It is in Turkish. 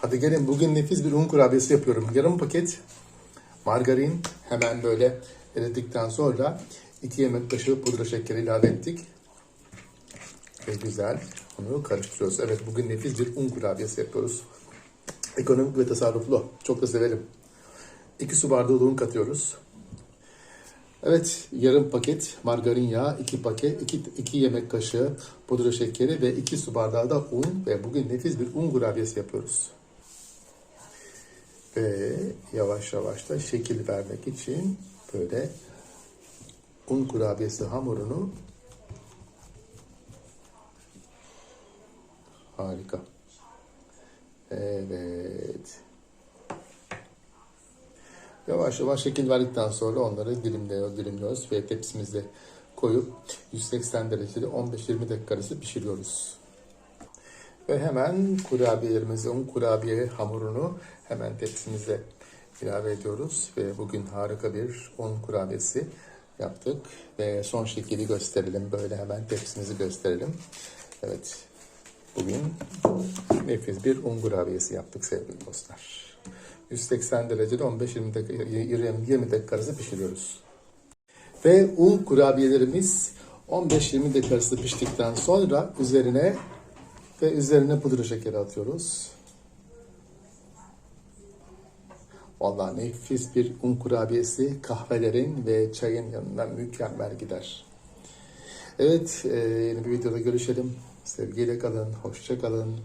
Hadi gelin bugün nefis bir un kurabiyesi yapıyorum. Yarım paket margarin hemen böyle eridikten sonra 2 yemek kaşığı pudra şekeri ilave ettik. Ve güzel onu karıştırıyoruz. Evet bugün nefis bir un kurabiyesi yapıyoruz. Ekonomik ve tasarruflu. Çok da severim. 2 su bardağı un katıyoruz. Evet, yarım paket margarin yağı, 2 paket, 2, 2 yemek kaşığı pudra şekeri ve 2 su bardağı da un ve bugün nefis bir un kurabiyesi yapıyoruz. Ve yavaş yavaş da şekil vermek için böyle un kurabiyesi hamurunu harika. Evet. Yavaş yavaş şekil verdikten sonra onları dilimliyoruz, dilimliyoruz ve tepsimize koyup 180 derecede 15-20 dakika arası pişiriyoruz. Ve hemen kurabiyelerimizi, un kurabiye hamurunu hemen tepsimize ilave ediyoruz. Ve bugün harika bir un kurabiyesi yaptık. Ve son şekli gösterelim. Böyle hemen tepsimizi gösterelim. Evet. Bugün nefis bir un kurabiyesi yaptık sevgili dostlar. 180 derecede 15-20 dakika, 20 dakika arası pişiriyoruz. Ve un kurabiyelerimiz 15-20 dakika arası piştikten sonra üzerine ve üzerine pudra şekeri atıyoruz. Vallahi nefis bir un kurabiyesi kahvelerin ve çayın yanına mükemmel gider. Evet, e, yeni bir videoda görüşelim. Sevgiyle kalın, hoşça kalın.